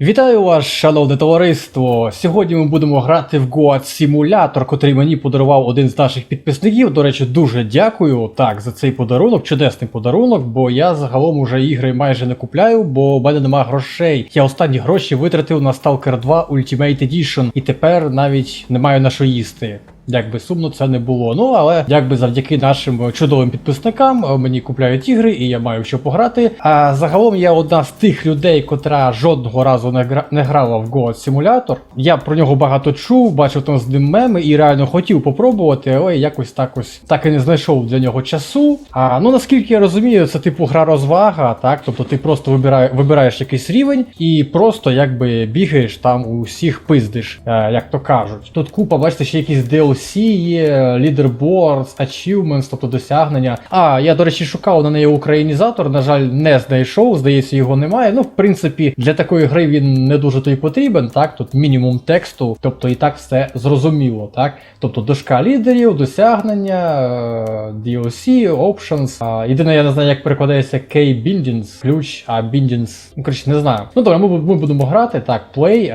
Вітаю вас, шановне товариство! Сьогодні ми будемо грати в Goat Simulator, котрий мені подарував один з наших підписників. До речі, дуже дякую так за цей подарунок, чудесний подарунок, бо я загалом уже ігри майже не купляю, бо в мене немає грошей. Я останні гроші витратив на Stalker 2 Ultimate Edition, і тепер навіть не маю на що їсти. Як би сумно це не було. Ну але якби завдяки нашим чудовим підписникам е, мені купляють ігри, і я маю що пограти. А загалом я одна з тих людей, котра жодного разу не, гра... не грала в Goat Simulator. Я про нього багато чув, бачив там з ним меми і реально хотів попробувати, але якось так ось так і не знайшов для нього часу. А ну наскільки я розумію, це типу гра розвага, так? Тобто ти просто вибирає, вибираєш якийсь рівень і просто якби бігаєш там у всіх пиздиш, е, як то кажуть. Тут купа, бачите, ще якісь DLC є, leaderboards, achievements, тобто досягнення. А, я, до речі, шукав на неї українізатор, на жаль, не знайшов, здається, його немає. Ну, в принципі, для такої гри він не дуже то потрібен, так? Тут мінімум тексту, тобто і так все зрозуміло, так? Тобто дошка лідерів, досягнення, е, DLC, options. Єдине, я не знаю, як перекладається Key Bindings, ключ, а Bindings, ну, коротше, не знаю. Ну, добре, ми, ми будемо грати, так, play,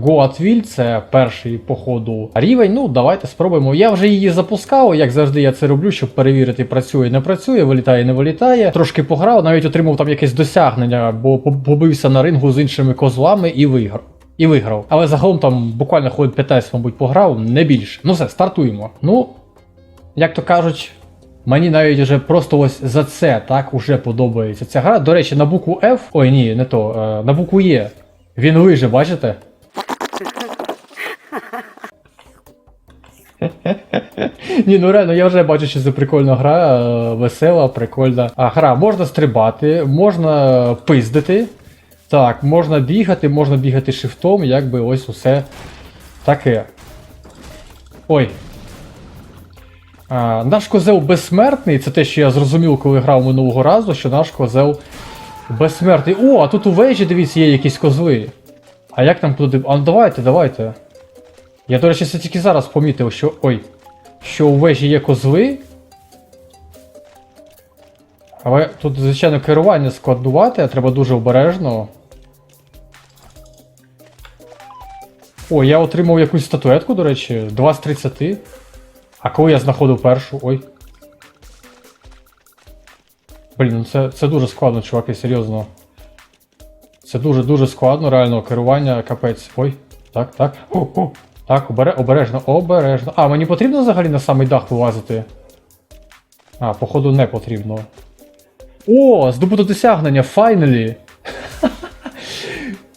Go at Will, це перший, по ходу, рівень. Ну, давайте спробуємо. Я вже її запускав, як завжди я це роблю, щоб перевірити, працює, не працює, вилітає, не вилітає. Трошки пограв, навіть отримав там якесь досягнення, бо побився на рингу з іншими козлами і виграв. І виграв. Але загалом там буквально хвилин 15, мабуть, пограв, не більше. Ну все, стартуємо. Ну, як то кажуть, мені навіть вже просто ось за це так уже подобається ця гра. До речі, на букву F, ой ні, не то, е, на букву Е. Він лиже, бачите? Ні, ну реально, я вже бачу, що це прикольна гра, е, весела, прикольна. А гра можна стрибати, можна пиздити. Так, можна бігати, можна бігати шифтом, якби ось усе таке. Ой. А, наш козел безсмертний, це те, що я зрозумів, коли грав минулого разу, що наш козел безсмертний. О, а тут у вежі, дивіться, є якісь козли. А як там туди. А ну давайте, давайте. Я, до речі, це тільки зараз помітив, що. Ой. Що у вежі є козли. Але тут, звичайно, керування складнувати, а треба дуже обережно. О, я отримав якусь статуетку, до речі, 2 з 30. А коли я знаходив першу. Ой. Блін, ну це, це дуже складно, чуваки, серйозно. Це дуже-дуже складно, реально, керування капець. Ой, так, так. О, о. Так, обере, обережно, обережно. А, мені потрібно взагалі на самий дах вилазити? А, походу, не потрібно. О, здобуто досягнення, finally!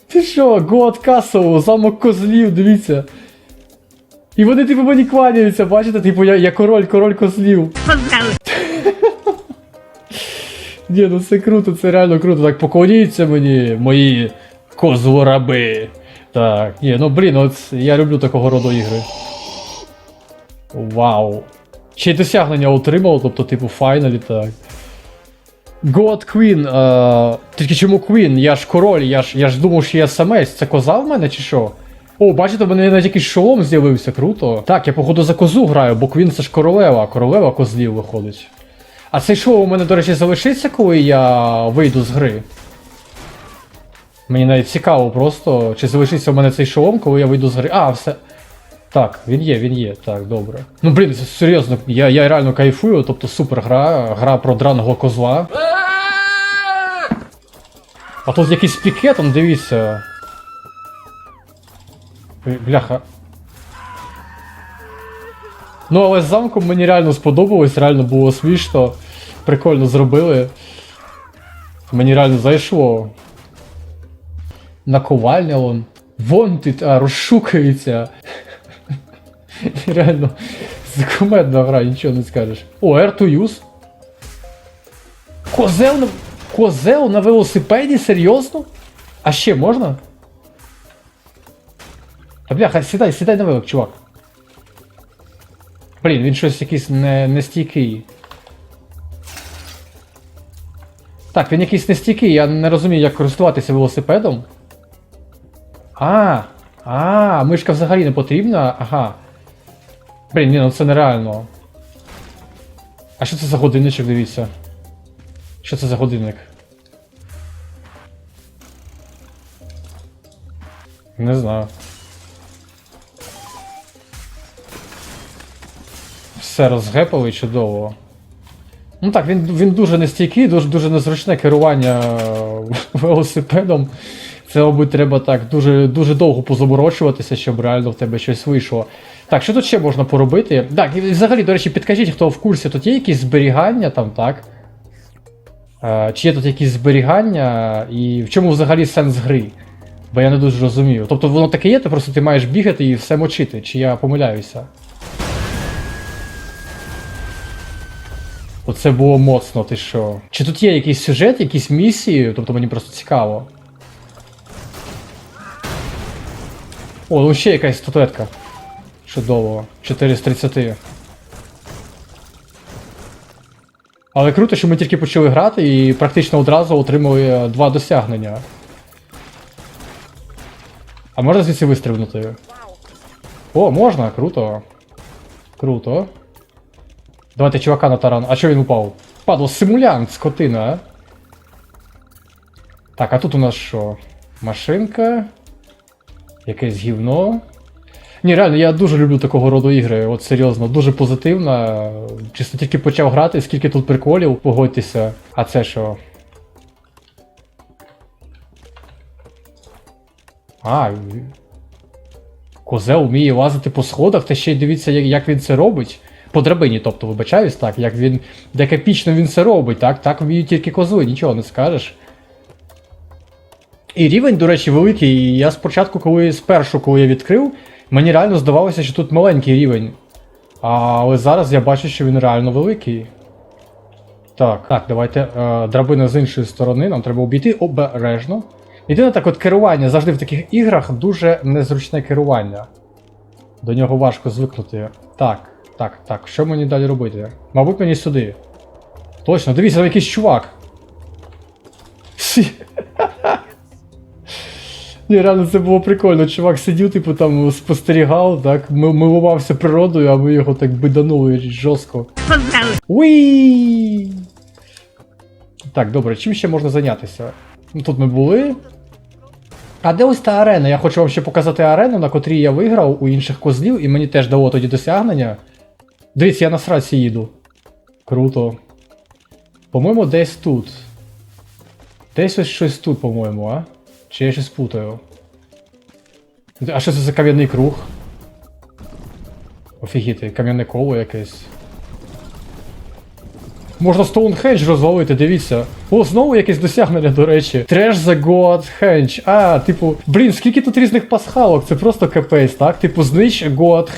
Ти що, God Castle, замок козлів, дивіться. І вони типу мені кланяються, бачите? Типу я, я король, король козлів. Ні, ну це круто, це реально круто. Так поклоніться мені, мої козлораби. Так, ні, ну блін, от я люблю такого роду ігри. Вау. Ще й досягнення отримав, тобто, типу, файналі, так. God Queen. Е, тільки чому Queen? Я ж король, я ж, я ж думав, що я самець. Це коза в мене чи що? О, бачите, в мене навіть якийсь шолом з'явився, круто. Так, я походу за козу граю, бо Queen це ж королева, а королева козлів виходить. А цей шоу у мене, до речі, залишиться, коли я вийду з гри. Мені навіть цікаво просто, чи залишиться в мене цей шолом, коли я вийду з гри. А, все. Так, він є, він є. Так, добре. Ну блін, серйозно, я, я реально кайфую, тобто супер гра, гра про драного козла. А тут якийсь пікет, он дивіться. Бляха. Ну, але з замком мені реально сподобалось, реально було смішно. Прикольно зробили. Мені реально зайшло. Наковальня вон. Вон ти, а, розшукається. Реально. Закумедна гра, нічого не скажеш. О, R to use. Козел на. Козел на велосипеді? Серйозно? А ще можна? Та бляха, сідай, сідай на велик, чувак. Блін, він щось якийсь не, не стійкий. Так, він якийсь не стійкий, я не розумію, як користуватися велосипедом. А, а, мишка взагалі не потрібна? Ага. Блін, ні, ну це нереально. А що це за годинничок, дивіться? Що це за годинник? Не знаю. Все розгепали чудово. Ну так, він, він дуже нестійкий, дуже, дуже незручне керування велосипедом. Це, мабуть, треба так дуже, дуже довго позаморочуватися, щоб реально в тебе щось вийшло. Так, що тут ще можна поробити? Так, і взагалі, до речі, підкажіть, хто в курсі, тут є якісь зберігання там, так? Е, чи є тут якісь зберігання, і в чому взагалі сенс гри? Бо я не дуже розумію. Тобто воно таке є, ти просто ти маєш бігати і все мочити, чи я помиляюся? Оце було моцно, ти що? Чи тут є якийсь сюжет, якісь місії? Тобто мені просто цікаво. О, ну ще якась статуетка. Чудово. 4 з 30. Але круто, що ми тільки почали грати і практично одразу отримали е, два досягнення. А можна звідси вистрибнути? О, можна, круто. Круто. Давайте чувака на таран. А чого він упав? Падло, симулянт, скотина. Так, а тут у нас що? Машинка. Якесь гівно. Ні, реально, я дуже люблю такого роду ігри. От серйозно, дуже позитивна. Чисто тільки почав грати, скільки тут приколів, погодьтеся. А це що? А. Козел вміє лазити по сходах, та ще й дивіться, як, він це робить. По драбині, тобто, вибачаюсь, так, як він. Як епічно він це робить, так? Так вміють тільки козли, нічого не скажеш. І рівень, до речі, великий. І я спочатку, коли спершу, коли я відкрив, мені реально здавалося, що тут маленький рівень. Але зараз я бачу, що він реально великий. Так, так, давайте. Е, драбина з іншої сторони, нам треба обійти обережно. Єдине так, от керування завжди в таких іграх дуже незручне керування. До нього важко звикнути. Так, так, так, що мені далі робити? Мабуть, мені сюди. Точно, дивіться, там якийсь чувак. Ні, реально це було прикольно. Чувак сидів, типу там спостерігав, так, милувався природою, а ми його так биданули жорстко. Уі! Так, добре, чим ще можна зайнятися? Ну, тут ми були. А де ось та арена? Я хочу вам ще показати арену, на котрій я виграв у інших козлів, і мені теж дало тоді досягнення. Дивіться, я на сраці їду. Круто. По-моєму, десь тут. Десь ось щось тут, по-моєму, а? Чи я щось путаю? А що це за кам'яний круг? Офігіти, кам'яне коло якесь. Можна Стоунхендж розвалити, дивіться. О, знову якесь досягнення, до речі. Треш за Henge. А, типу, блін, скільки тут різних пасхалок, це просто капець, так? Типу, знищ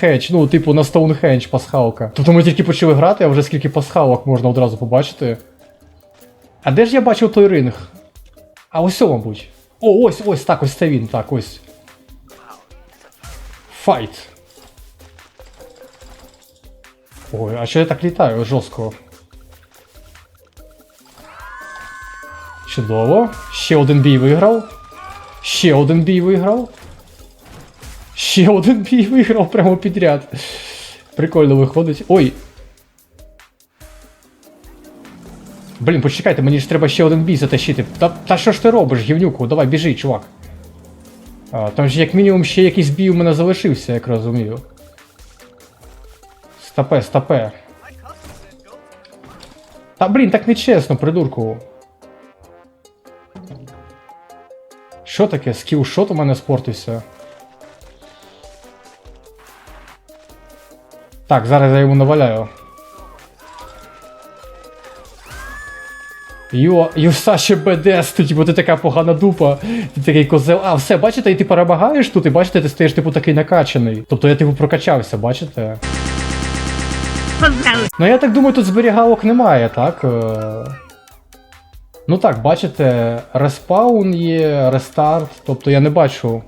Hedge, ну, типу, на Стоунхендж пасхалка. Тобто ми тільки почали грати, а вже скільки пасхалок можна одразу побачити. А де ж я бачив той ринг? А ось, мабуть. О, ось, ось, так, ось це він, так, ось. Файт. Ой, а що я так літаю жорстко? Чудово. Ще один бій виграв. Ще один бій виграв. Ще один бій виграв прямо підряд. Прикольно виходить. Ой. Блін, почекайте, мені ж треба ще один бій затащити. Та, та що ж ти робиш, гівнюку? Давай, біжи, чувак. А, там ж як мінімум ще якийсь бій у мене залишився, як розумію. Стопе, стопе. Та блін, так нечесно, придурку. Що таке? Скілшот у мене спортився. Так, зараз я йому наваляю. Йо, Юсаші БДС, ти, типу, ти така погана дупа, ти такий козел. А, все, бачите, і ти перемагаєш тут, і бачите, ти стаєш, типу, такий накачаний. Тобто я типу прокачався, бачите? Ну я так думаю, тут зберігалок немає, так? Е, Ну так, бачите, респаун є, рестарт, тобто я не бачу.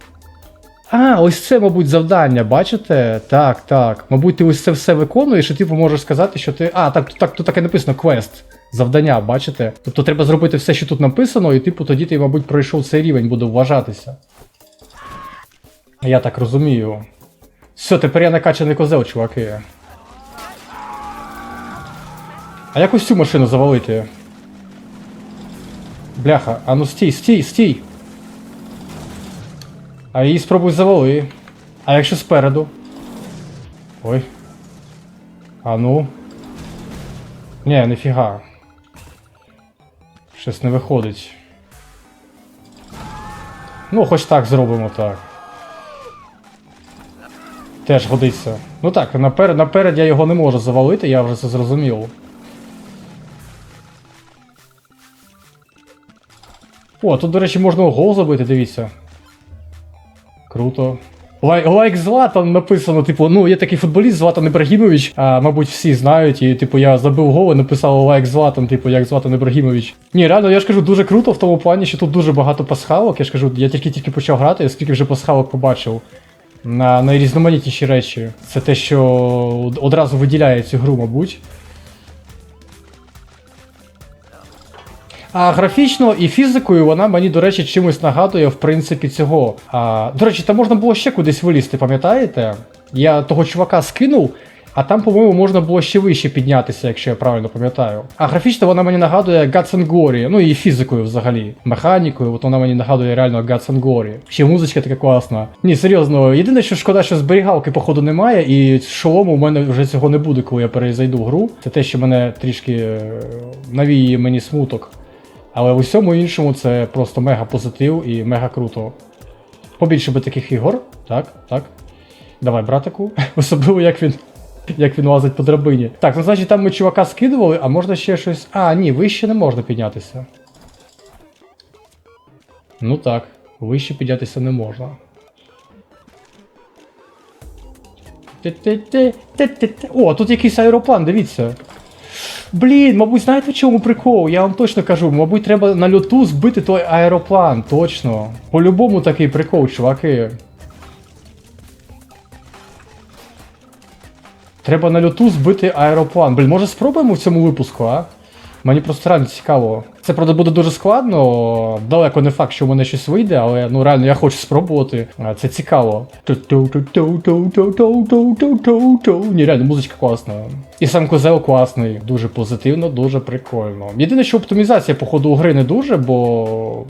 А, ось це, мабуть, завдання, бачите? Так, так. Мабуть, ти ось це все виконуєш, і типу можеш сказати, що ти. А, так, тут так, тут таке написано квест. Завдання, бачите? Тобто треба зробити все, що тут написано, і типу тоді ти, мабуть, пройшов цей рівень, буде вважатися. Я так розумію. Все, тепер я накачаний козел, чуваки. А як ось цю машину завалити? Бляха, а ну стій, стій, стій. А її спробуй завали. А якщо спереду? Ой. А ну. Ні, ніфіга. Щось не виходить. Ну, хоч так зробимо так. Теж годиться. Ну так, наперед, наперед я його не можу завалити, я вже це зрозумів. О, тут, до речі, можна гол забити, дивіться. Круто. Лайк, лайк Златан написано, типу, ну є такий футболіст Златан Ібрагімович, а, мабуть, всі знають, і типу я забив гол і написав лайк Златан, типу, як Златан Ібрагімович. Ні, реально, я ж кажу, дуже круто в тому плані, що тут дуже багато пасхалок. Я ж кажу, я тільки-тільки почав грати, і скільки вже пасхалок побачив. На найрізноманітніші речі. Це те, що одразу виділяє цю гру, мабуть. А графічно і фізикою вона мені, до речі, чимось нагадує, в принципі, цього. А, до речі, там можна було ще кудись вилізти, пам'ятаєте? Я того чувака скинув, а там, по-моєму, можна було ще вище піднятися, якщо я правильно пам'ятаю. А графічно вона мені нагадує Guts ну і фізикою взагалі. Механікою, от вона мені нагадує реально Guts. Ще музичка така класна. Ні, серйозно, єдине, що шкода, що зберігалки, походу, немає, і шолому у мене вже цього не буде, коли я перезайду гру. Це те, що мене трішки е, навіює мені смуток. Але в усьому іншому це просто мега позитив і мега круто. Побільше би таких ігор. Так, так. Давай, братику. Особливо як він. Як він лазить по драбині. Так, ну значить там ми чувака скидували, а можна ще щось. А, ні, вище не можна піднятися. Ну так, вище піднятися не можна. Ти-ти-ти-ти-ти-ти. О, тут якийсь аероплан, дивіться. Блін, мабуть, знаєте в чому прикол? Я вам точно кажу, мабуть, треба на льоту збити той аероплан, точно. По-любому такий прикол, чуваки. Треба на льоту збити аероплан. Блін, може спробуємо в цьому випуску, а? Мені просто реально цікаво. Це правда буде дуже складно. Далеко не факт, що в мене щось вийде, але ну реально я хочу спробувати. Це цікаво. Ні, реально, музичка класна. І сам козел класний, дуже позитивно, дуже прикольно. Єдине, що оптимізація, по ходу гри не дуже, бо.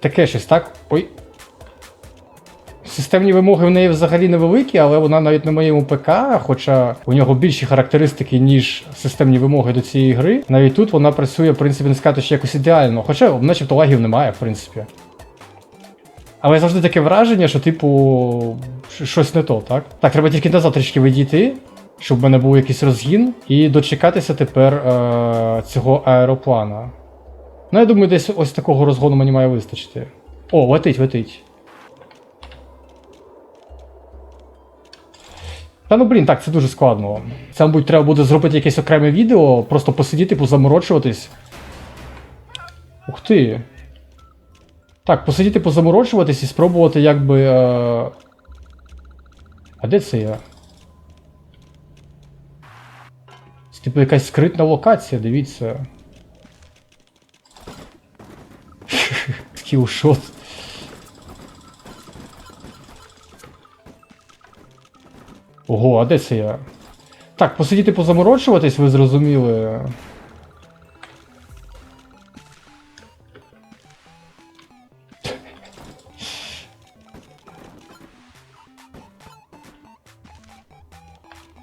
Таке щось, так? Ой. Системні вимоги в неї взагалі невеликі, але вона навіть на моєму ПК, хоча у нього більші характеристики, ніж системні вимоги до цієї гри. Навіть тут вона працює, в принципі, не сказати, що якось ідеально. Хоча, начебто, лагів немає, в принципі. Але завжди таке враження, що, типу, щось не то, так? Так, треба тільки назад трішки відійти, щоб в мене був якийсь розгін, і дочекатися тепер е- цього аероплана. Ну, я думаю, десь ось такого розгону мені має вистачити. О, летить, летить. Та ну блін, так, це дуже складно. Це, мабуть, треба буде зробити якесь окреме відео, просто посидіти, позаморочуватись. Ух ти. Так, посидіти, позаморочуватись і спробувати якби. Е... А де це я? Це типу якась скритна локація, дивіться. Скілшот. Ого, а де це я? Так, посидіти позаморочуватись, ви зрозуміли.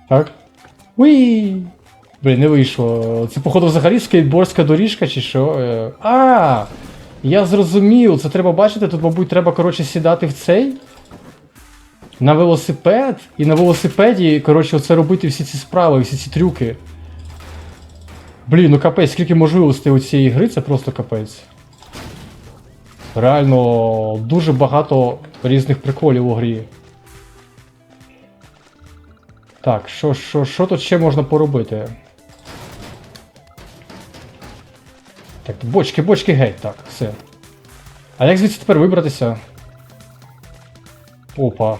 Так. Уї! Блін, не вийшло. Це, походу, взагалі скейтбордська доріжка чи що? Е, А! Я зрозумів, це треба бачити, тут, мабуть, треба, коротше, сідати в цей. На велосипед, і на велосипеді, коротше, оце робити всі ці справи, всі ці трюки. Блін, ну капець, скільки можливостей у цієї гри, це просто капець. Реально дуже багато різних приколів у грі. Так, що, що, що тут ще можна поробити? Так, бочки, бочки геть, так, все. А як звідси тепер вибратися? Опа.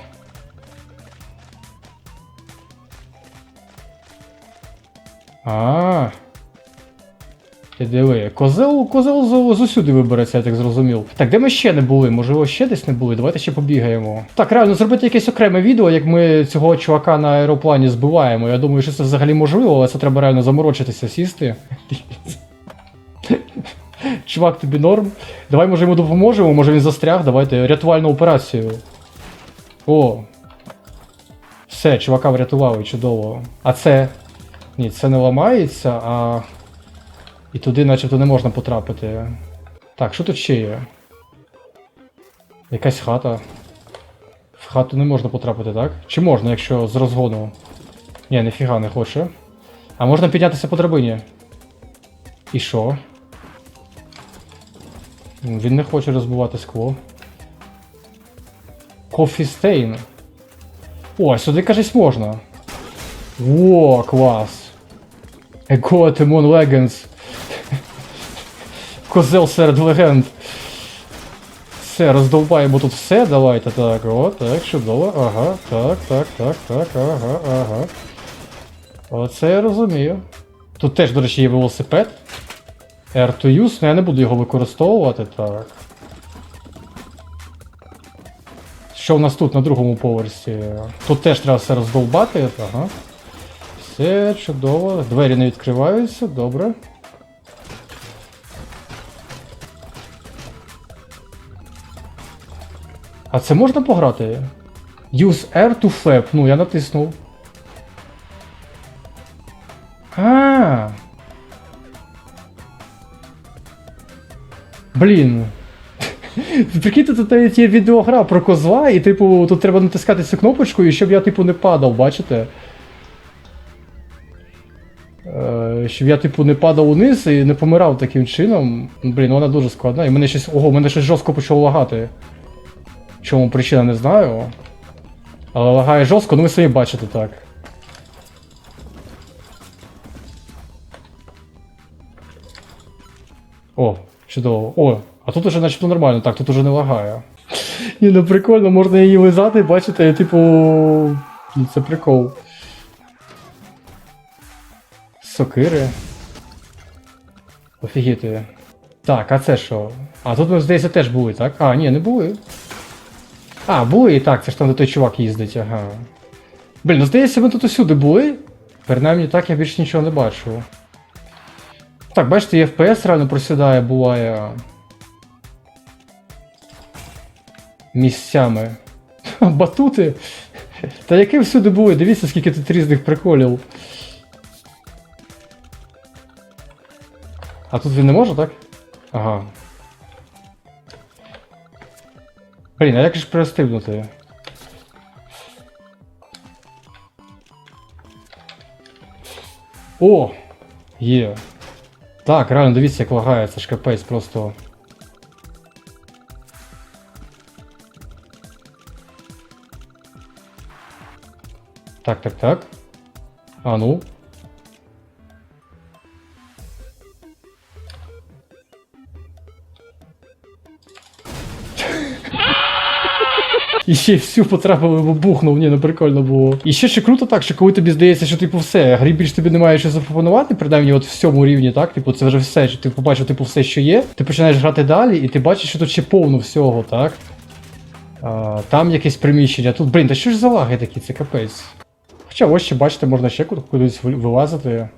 А. Ти диви, козел, козел з, усюди вибереться, я так зрозумів. Так, де ми ще не були? Можливо, ще десь не були. Давайте ще побігаємо. Так, реально, зробити якесь окреме відео, як ми цього чувака на аероплані збиваємо. Я думаю, що це взагалі можливо, але це треба реально заморочитися, сісти. Чувак, тобі норм. Давай, може, йому допоможемо, може він застряг, давайте рятувальну операцію. О. Все, чувака врятували, чудово. А це. Ні, це не ламається, а. І туди начебто не можна потрапити. Так, що тут ще є? Якась хата. В хату не можна потрапити, так? Чи можна, якщо з розгону? Ні, ніфіга не хоче. А можна піднятися по драбині. І що? Він не хоче розбивати скло. Кофістейн. О, сюди кажись можна. О, клас. Его Тимон Легенс. Козел серед легенд. Все, роздовбаємо тут все, давайте так, о, так, чудово, ага, так, так, так, так, ага, ага. Оце я розумію. Тут теж, до речі, є велосипед. R to use, але я не буду його використовувати, так. Що в нас тут на другому поверсі? Тут теж треба все роздовбати, ага. Все чудово. Двері не відкриваються, добре. А це можна пограти? Use R to flap. Ну, я натиснув. А. Блін. Прикиньте, тут навіть є відеогра про козла, і, типу, тут треба натискати цю кнопочку, і щоб я, типу, не падав, бачите? Щоб я, типу, не падав униз і не помирав таким чином. Блін, вона дуже складна. І мене щось. Ого, мене щось жорстко почало лагати. Чому причина не знаю. Але лагає жорстко, ну ви самі бачите так. О, чудово. О, а тут уже начебто нормально, так, тут уже не лагає. Ні, ну прикольно, можна її лизати, бачите, типу. ну, Це прикол. Сокири. Офігіти. Так, а це що? А тут ми, здається, теж були, так? А, ні, не були. А, були і так, це ж там де той чувак їздить, ага. Блін, ну здається, ми тут усюди були. Принаймні так я більше нічого не бачу. Так, бачите, і FPS реально просідає, буває. Місцями. Батути. Та які всюди були, дивіться, скільки тут різних приколів. А тут він не може, так? Ага. Блін, а як же перестигнути? О! Є. Так, реально, дивіться, як лагає, це ж капець просто. Так, так, так. А ну. І ще всю потрапили вибухнув, ні, ну прикольно було. І ще ще круто так, що коли тобі здається, що типу все, грі більш тобі немає що запропонувати, принаймні от в цьому рівні, так? Типу, це вже все, що ти побачив, типу, все, що є. Ти починаєш грати далі, і ти бачиш, що тут ще повно всього, так? А, там якесь приміщення. Тут, блін, та що ж за лаги такі, це капець. Хоча ось ще бачите, можна ще куди- кудись вилазити.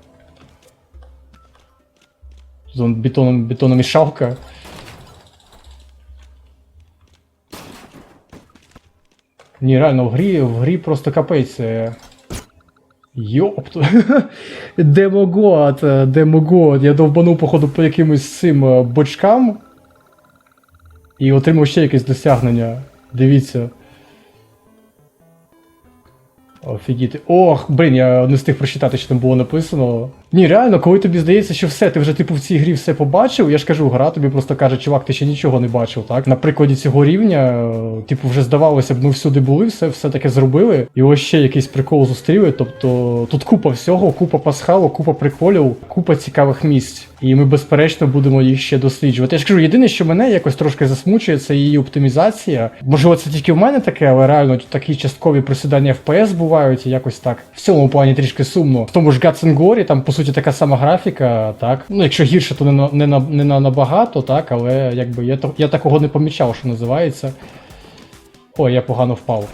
Бетоном, бетономішалка. Ні, реально, в грі, в грі просто капець. це. Йопту. Демогод, е, демогод. Я довбанув, походу, по якимось цим е, бочкам. І отримав ще якесь досягнення. Дивіться. Офігіти. Ох, блін, я не встиг прочитати, що там було написано. Ні, реально, коли тобі здається, що все, ти вже типу в цій грі все побачив, я ж кажу, гра тобі просто каже, чувак, ти ще нічого не бачив, так? На прикладі цього рівня, е, типу, вже здавалося б, ми всюди були, все, все таке зробили. І ось ще якийсь прикол зустріли. Тобто тут купа всього, купа пасхалок, купа приколів, купа цікавих місць. І ми, безперечно, будемо їх ще досліджувати. Я ж кажу, єдине, що мене якось трошки засмучує, це її оптимізація. Можливо, це тільки в мене таке, але реально такі часткові просідання FPS бувають, і якось так. В цьому плані трішки сумно. В тому ж Glory, там, по суті, така сама графіка, так. Ну, якщо гірше, то не на не на, не на набагато, так, але якби я, я такого не помічав, що називається. Ой, я погано впав.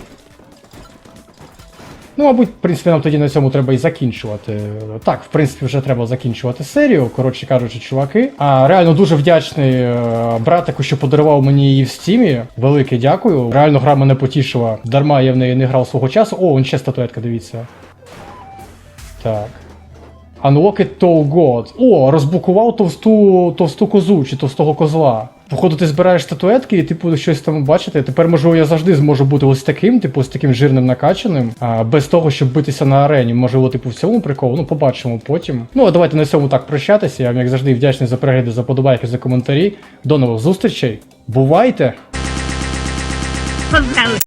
Ну, мабуть, в принципі, нам тоді на цьому треба і закінчувати. Так, в принципі, вже треба закінчувати серію. Коротше кажучи, чуваки. А реально дуже вдячний е, братику, що подарував мені її в стімі. Велике дякую. Реально гра мене потішила. Дарма я в неї не грав свого часу. О, он ще статуетка, дивіться. Так. Unlock it to. О, розблокував товсту, товсту козу чи товстого козла. Походу, ти збираєш статуетки і типу щось там бачити. Тепер, можливо, я завжди зможу бути ось таким, типу, з таким жирним накачаним, а, без того, щоб битися на арені. Можливо, типу, в цьому прикол. Ну, побачимо потім. Ну, а давайте на цьому так прощатися. Я вам, як завжди, вдячний за перегляди, за подобайки, за коментарі. До нових зустрічей. Бувайте!